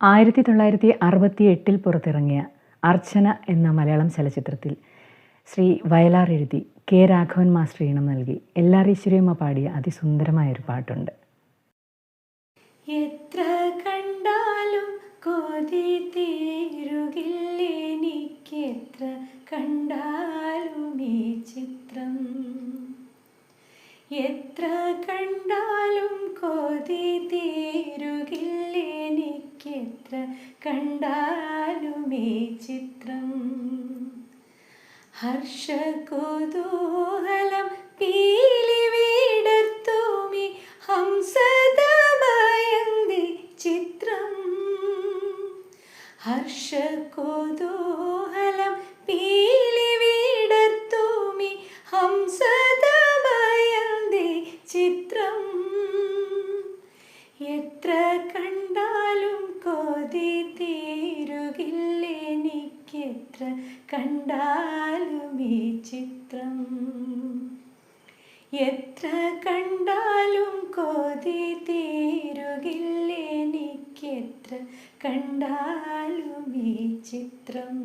ആയിരത്തി തൊള്ളായിരത്തി അറുപത്തി എട്ടിൽ പുറത്തിറങ്ങിയ അർച്ചന എന്ന മലയാളം ചലച്ചിത്രത്തിൽ ശ്രീ വയലാർ എഴുതി കെ രാഘവൻ മാസ്റ്റർ ഈണം നൽകി. എല്ലാർ ഈശ്വരിയമ്മ പാടിയ അതിസുന്ദരമായൊരു പാട്ടുണ്ട്. എത്ര കണ്ടാലും കൊതി തീരുകില്ലെനിക്കെത്ര കണ്ടാലും ഈ ചിത്രം? എത്ര കണ്ടാലും കൊതി എത്ര കണ്ടാലുമേ ചിത്രം. ഹർഷകുതൂഹലം പീലി വീടത്തൂമി ഹംസദമയന്തി ചിത്രം. ഹർഷകുതൂഹലം പീലി വീടത്തൂമി ഹംസദമയന്തി ചിത്രം. എത്ര എത്ര കണ്ടാലും ഈ ചിത്രം? എത്ര കണ്ടാലും കൊതി തീരുകില്ലെനിക്കെത്ര കണ്ടാലും ഈ ചിത്രം?